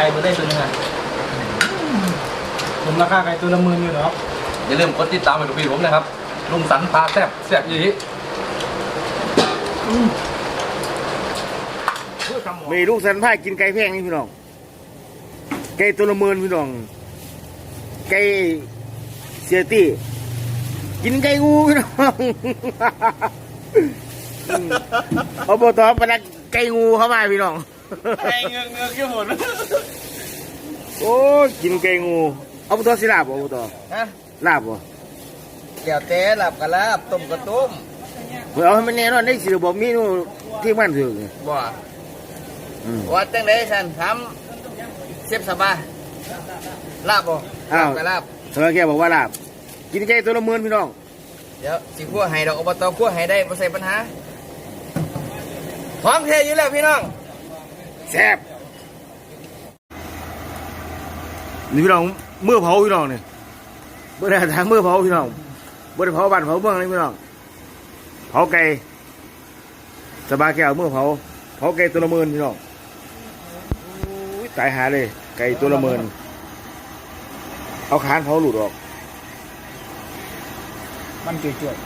ไก่มาได้ตัวหนึงอะผมราคาไก่ตัวละหมื่นอยู่เนาะอย่าลืมกดติดตามไปดูพี่ผมนะครับ ลุงสันพาแซ่บแซ่บยี่มีลูกสันพายกินไก่แพงนี่พี่น้อง ไก่ตัวละหมื่นพี่น้อง ไก่เสียตี้กินไก่งูพี่น้องอืมเอาบตอปนักไก่งูเข้ามาพี่น้อง ไก่เงือกเงือกยี่หมดโอ้ยกินไก่งูเอาบตอสิลาบบ่เอาบตอฮะลาบบ่เกี่ยวเต้หลับกะลาบต้มกระตุ้มเพื่อเอาให้มันแน่นอนได้สิบอกมีนูที่มันถือบ่อืมว่าจังไดสันทำเสียบสบายลาบบ่อ้าวลบกะลาบเธอแกบอกว่าลาบ กินไก่ตัวละหมื่นพี่น้องเดี๋ยวสิคั่วให้ดอกอบตคั่วให้ได้บ่ใส่ปัญหาพร้อมเทอยู่แล้วพี่น้อง แซ่บนี่พี่น้องมือเผาพี่น้องนี่เมื่อได้ทางมือเผาพี่น้องเมื่อได้เผาบ้านเผาเมืองนี่พี่น้องเผาไก่สบายแก้วมือเผาเผาไก่ตัวละหมื่นพี่น้องอุ้ยตายหาเลย ไก่ตัวละหมื่นเอาคานเผาหลุดออก มันเจืด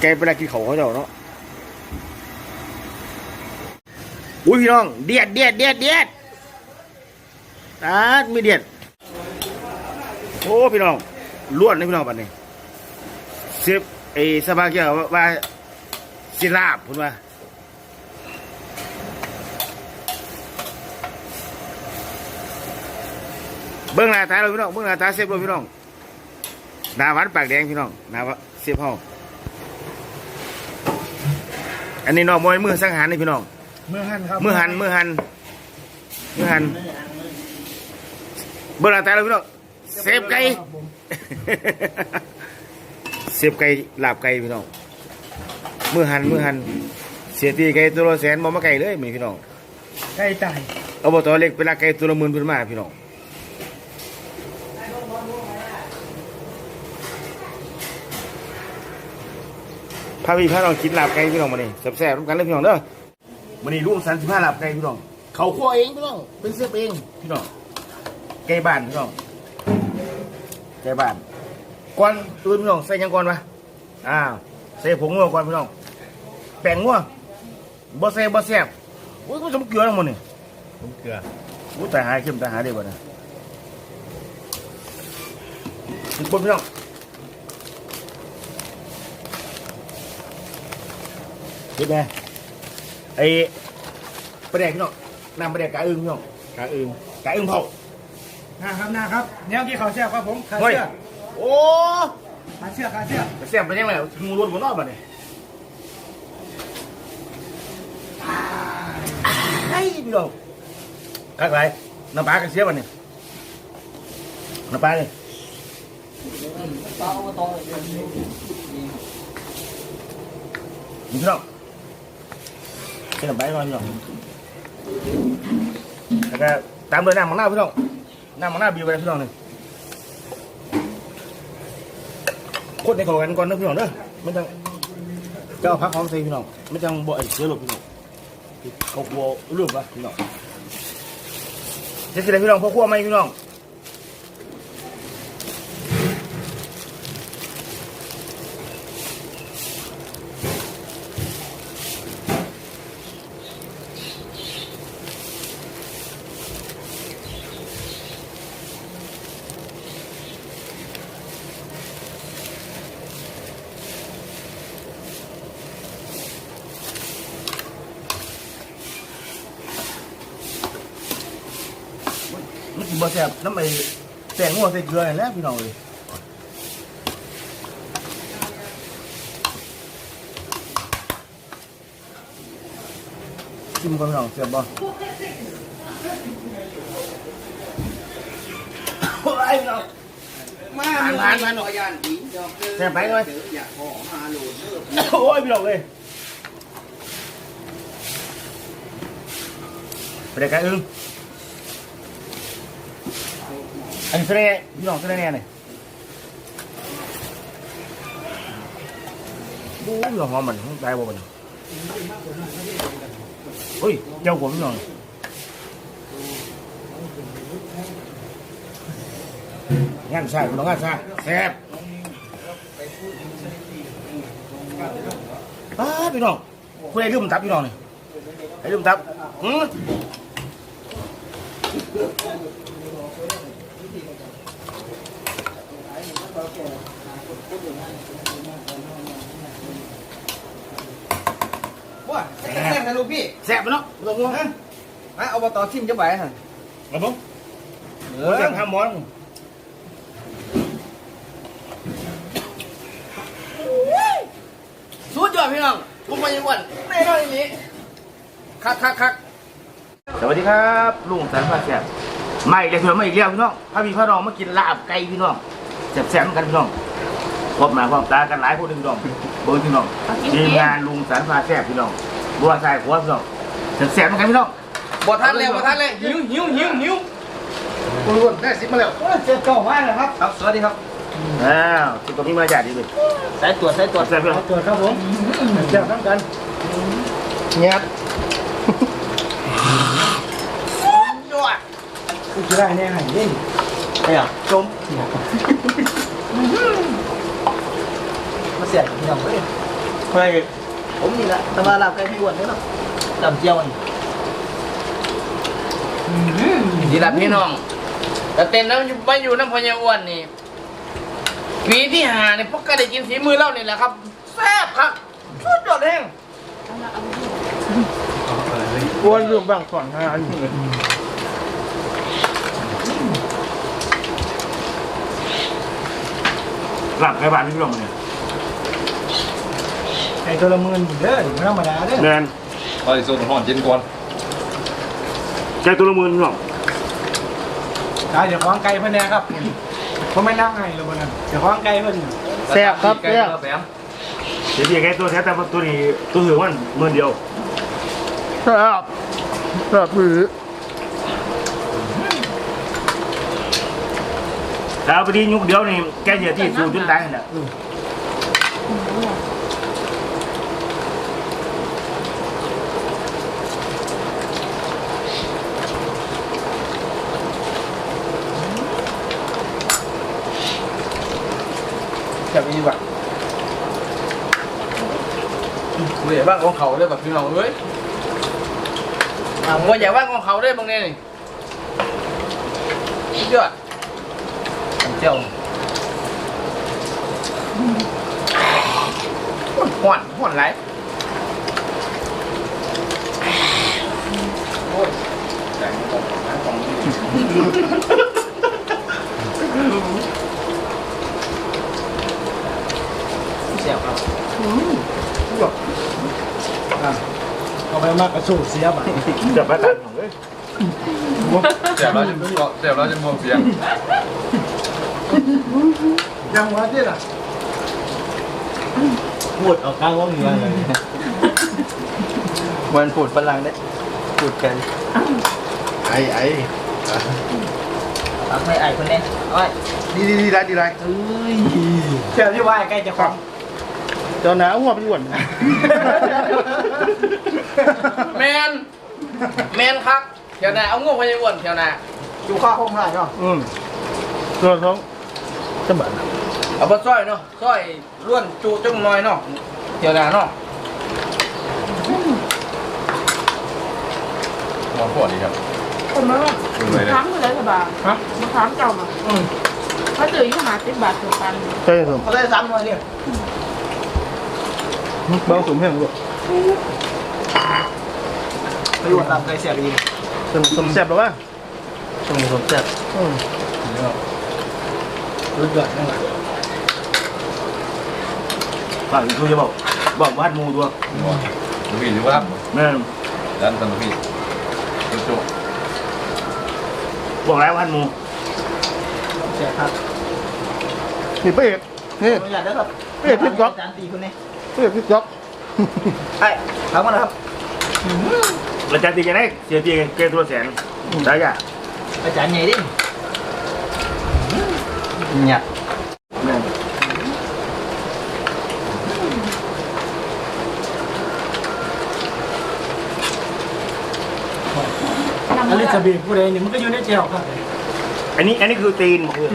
แกเป็นอะไรกินเขาเขาเจ้าเนาะ อุ้ยพี่น้อง เดียดเดียดเดียดเดียดตาดมีเดียด โอ้พี่น้องล้วนเลยพี่น้องปันนี้เซฟไอ้สบายเกี่ยวว่าสิลาบพูดว่าเบื้องหน้าตาเราพี่น้องเบื้องหน้าตาเซฟเราพี่น้องหน้าหวานปากแดงพี่น้องหน้าว่าเซฟเฮาอันนี้น้องมวยมือสังหารนี่พี่น้อง ๆมือหันครับมือหันมือหันมือหันเบอร์หน้าตาเราพี่น้องเซฟไก่เซฟไก่ลาบไก่พี่น้องมือหันมือหันเสียตีไก่ตัวละแสนบ่มาไก่เลยมีพี่น้องไก่ตายเอาบ่ตัวเล็กเป็นลาไก่ตัวละหมื่นเพิ่นมาพี่น้องพาพี่พาน้องกินลาบไก่พี่น้องมานี่แซ่บๆร่วมกันเลยพี่น้องเด้อ มันนี่ลุงสันสิพาลาบไก่พี่น้อง เขาคั่วเองพี่น้อง เป็นเสื้อเองพี่น้อง ไก่บ้านพี่น้อง ไก่บ้านก่อนตื่นพี่น้องใส่หยังก่อนวะอ้าวใส่ผงงัวก่อนพี่น้อง แป้งงัวบ่ใส่บ่แซ่บโอ้ยก็สมเกลือทั้งหมดนี่ผมเกลืออู้ตายหายเข้มตายหายได้บ่นะอีกคนพี่น้องเห็นไหม ไอ้ปลาแดกพี่น้องน้ำปลาแดกกะอึ่งพี่น้องกะอึ่งกะอึ่งเผานะครับนะครับแนวกี่เขาวแซ่บครับผมขาเฮ้ยเสื้อโอ้ขาเสื้อขาเสื้อแซ่บไปยังไงงูรวนบนนอกบ่เนี่ยไอ้พี่น้องกักไรน้ำปลากันเสียบ่เนี่ยน้ำปลาเนี่ยพี่น้อง เสียน้ำปก่อนพี่องแล้วก็ตามด้วยน้ำมังนาวพี่น้องน้ำมังนาวบีบไปพี่น้องหนึ่งคนในเขากันก่อนนะพี่น้องเด้อไม่ต้องเจ้าพักของใส่พี่น้องไม่ต้องบ่อ้เสือหลบพี่น้องเขากลัวรูปวะพี่น้องจะสิอะไรพี่น้องพ่อครัวไหมพี่น้อง บ่แซ่บน้ำไอ้แตงงัวใส่เกลือนี่แหละพี่น้องเลยชิมก่อนพี่น้องแซ่บบ่โอ้ยพี่น้องมาผ่านผ่านผ่านขยันอีดอกเด้อแซ่บไปเลยอยากขอมาโหลดเด้อโอ้ยพี่น้องเลยไปเด็กกันอึ้ง อันนี้เสน่ห์พี่น้องเสน่ห์เนี่ยโอ้ยหอมเหมือนไายบ่เหมือนเฮ้ย เจ้าผมพี่น้องงานใช่พี่น้องงานใช่แซ่บป้าพี่น้องคุณไอ้ลืมทับพี่น้องเลยไอ้ลืมันทับอืม ว้าแซ่บนะลูกพี่แซ่บไปเนาะไม่ต้องห่วงนะมาอบตชิมจะไหวฮะครับผมเอผมอจะทำหมอนสุดยอดพี่น้องผมไปยังวันแน่นอนอย่างนี้คักคักคักสวัสดีครับลุงสันพาแซ่บไม่อีกแล้วเถอะไม่อีกแล้วพี่น้องพาพี่พ่อน้องมากินลาบไก่พี่น้องแซ่บแซ่บๆเหมือนกันพี่น้อง พบหน้าพบตากันหลายคนหนึ่งพี่น้องเบิร์พี่น้องทีมงานลุงสันพาแซ่บพี่น้องบัวใส่หัวพี่น้องแซ่บแซ่บๆเหมือนกันพี่น้องบ่ทันเลยบ่ทันเลยหิวหิวหิวหิวคุณลุงได้สิบมาแล้วเจ็บเก่ามากเลยครับครับสวัสดีครับอ้าวที่ตรงนี้มาจากดีเลยสายตรวจสายตรวจแซ่บๆพี่น้องตรวจครับผมเจ็บทั้งกันเงียบยอดกูจะได้แน่ไหนยิ่งไอ้อะจม มาเสียพี่น้องเลยเฮ้ยผมนี่แหละแต่ว่าลาบไก่พี่อ้วนนี่เนาะลำเจียวนี่นี่แหละพี่น้อง แต่เต้นแล้วมาอยู่น้ำพญาอ้วนนี่ปีที่หาเนี่ยพวกก็ได้กินฝีมือเล่านี่แหละครับแซ่บครับสุดยอดแห้งกวนเรื่องบางส่วนงานลาบไก่บ้านพี่น้องเนี่ยไอ้ตัวละหมื่นเด้อไม่ธรรมดาเด้อแมนตอนที่โซนห่อนเย็นก่อนไก่ตัวละหมื่นพี่น้องขายเดี๋ยวของไก่เพิ่นแน่ครับผมไม่นั่งให้เลยวันนั้นเดี๋ยวของไก่เพิ่นแซ่บครับแซ่บแซ่บเดี๋ยวพี่ไก่ตัวแท้แต่ว่าตัวนี้ตัวถือว่าหมื่นเดียวครับครับมือแต่เอาไปดียุคเดียวนี่แกเหยียดที่สูจนตายนั่น แหละแบบนี้ว่ะเบื่อบ้างของเขาเลยแบบพี่น้องเอ้ยอ่าว่าอย่าว่างของเขาเลยบางเนี่ยนี่สุดยอดเจ้าห่อนห่อนไรโอ้ยแต่งของของเสียบครับเอาไปมากระสูดเสียบ่ะจะไปตัดของเลยแซ่บแล้วจะแซ่บแล้วจะมองเสียงยังวะที่ล่ะพูดเอากลางว่าเหนือเลยมันพูดฝรั่งได้พูดกันไอ้ไอ้ตักไม่ไอ้คนนี้อ้อยดีดีดีไรดีไรเชื่อที่ว่าใกล้จะครบ เจ้าหน้าหัวไปอ้วนแมนแมนครับเที่ยวหน้าเอางูพยาอ้วนเที่ยวหน้าจูข้าวคงได้เนาะอืมตัวท้องจะบัดเอาไปซอยเนาะซอยล้วนจูจุ่มน้อยเนาะเที่ยวหน้าเนาะมองขวดดีครับผมมาคุณเลยเลยถามกันเลยสบายมาถามเจ้ามาเขาเจออยู่หาติบบาทเดียวกันใช่ครับเขาได้ซ้ำเลยเนี่ย เบาสูงแห้งลูกไปอยู่ตามไก่เสียดีสมสมแซ่บหรอวะสมสมแซ่บรู้เดือดนั่นแหละฝากอีกทีจะบอกบอกวาดมูตัวลูกพี่หรือว่าแม่นด้านตันลูกพี่จุ๊บบอกแล้ววาดมูเสียครับนี่เป๊ะนี่ขออนุญาตนะครับเป๊ะพลิกล็อกจานตีคนนี้ เป๊ะพลิกล็อกไอ้ถามมานะครับแล้วจะตีกันได้เสียตีกันเกตัวแสนได้ยะอาจารย์ใหญ่ดิเนี่ยแม่นอลิซาเบธผู้ใดนี่มันก็อยู่ในเจลครับอันนี้อันนี้คือตีนบอกเลย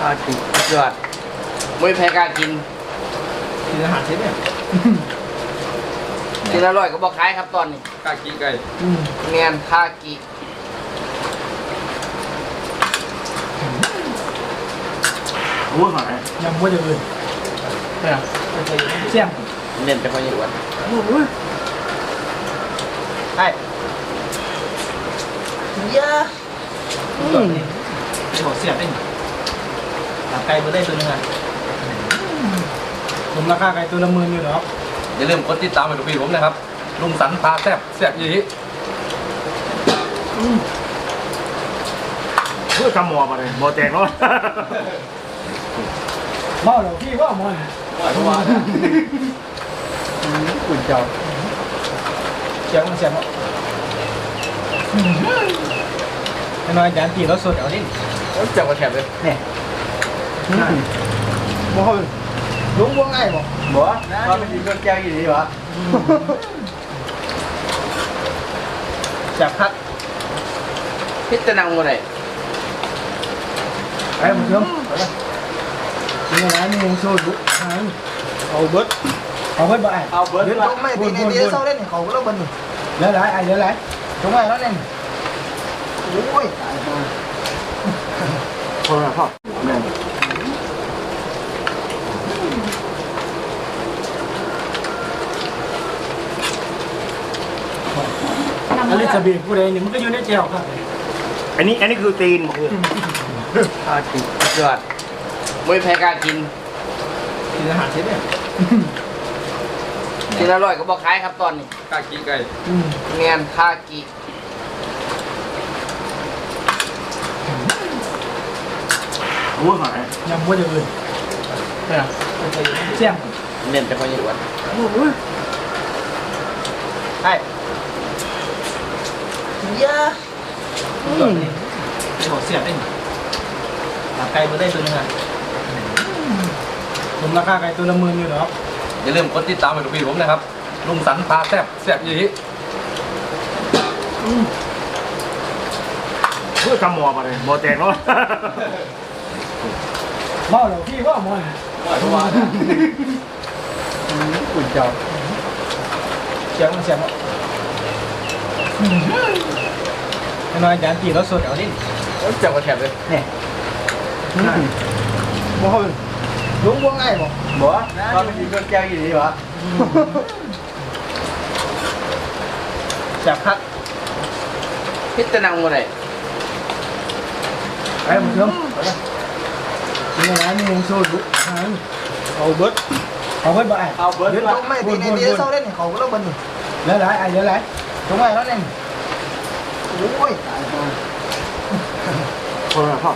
อาจุยอดไม่แพ้กล้ารกิน กินอาหารเสร็จเนี่ยกินอร่อยก็บอกขายครับตอนนี้กากีไก่เนียนคากิโอ้ยหายยำว่าจะอื่นเสี่ยงเน้นไปคนอยู่วันใช่เยอะขอเสียบเองตับไก่มาได้ตัวนึงอะ ผมราคาไก่ตัวละหมื่นอยู่เนาะอย่าลืมกดติดตามไปดูพี่ผมนะครับ ลุงสันพาแซ่บแซ่บยี่ห้เพื่อทำหมอมาเลยหมอแจกเนาะเมาเหรอพี่ว่ามันอุ่นเจ้าเสียงมันเสียงเนาะให้น้อยจานตีรถสดเอาดิ จับกระแถบเลยบ่เขาลุงบ่ง่ายบ่บ่ว่าเป็นคนแก้วอยู่ดีวะจับพักพิจารณาอะไรไอ้ผมเชื่อมนี่นะนี่ยังโซ่ดุเอาเบิดเอาเบิดบ่ไอ้ เอาเบิร์ดมาไม่ปีนี้ปีเศร้าเล่นเขาก็เลิกเบิดแล้วหลายไอ้เดี๋ยวหลายตรงไหนแล้วเนี่ยโอ้ยคนละพ่อแม่นอลิซาเบธผู้ใดนี่มันก็อยู่ในแจวครับอันนี้อันนี้คือตีนบอกเลยอาจุยอดไม่แพ้กล้ารกินกินอาหารเสร็จเนี่ยกินอร่อยก็บอกขายครับตอนนี้กากีไก่เนียนคากิโอ้ยหายยำว่าจะอื่นเสี่ยงเน้นไปคนอยู่วันใช่เยอะขอเสียบเองตับไก่มาได้ตัวนึงอะผมราคาไก่ตัวละหมื่นอยู่เนาะอย่าลืมกดติดตามไปดูพี่ผมนะครับ ลุงสันพาแซ่บแซ่บยี่ห้เพื่อทำหมอมาเลยหมอแจกเนาะเมาเหรอพี่ว่ามันอุ่นเจ้าเสียงมันเสียงเนาะให้ น้อยจานตีรถสดเอาดิจับกระแถบเลยบ่เขาลุงบ่ง่ายบ่บ่ว่าเป็นคนแก้วอยู่ดีวะจับพักพิจารณาอะไรไอ้ผมเชื่อมนี่นะนี่ยังโซ่ดุเอาเบิดเอาเบิดบ่ไอ้เอาเบิร์ดมาไม่ปีนี้ปีเศร้าเล่นเขาก็เลิกเบิดแล้วหลายไอ้เดี๋ยวหลายตรงไหนแล้วเนี่ย โอ้ยคนละพ่อ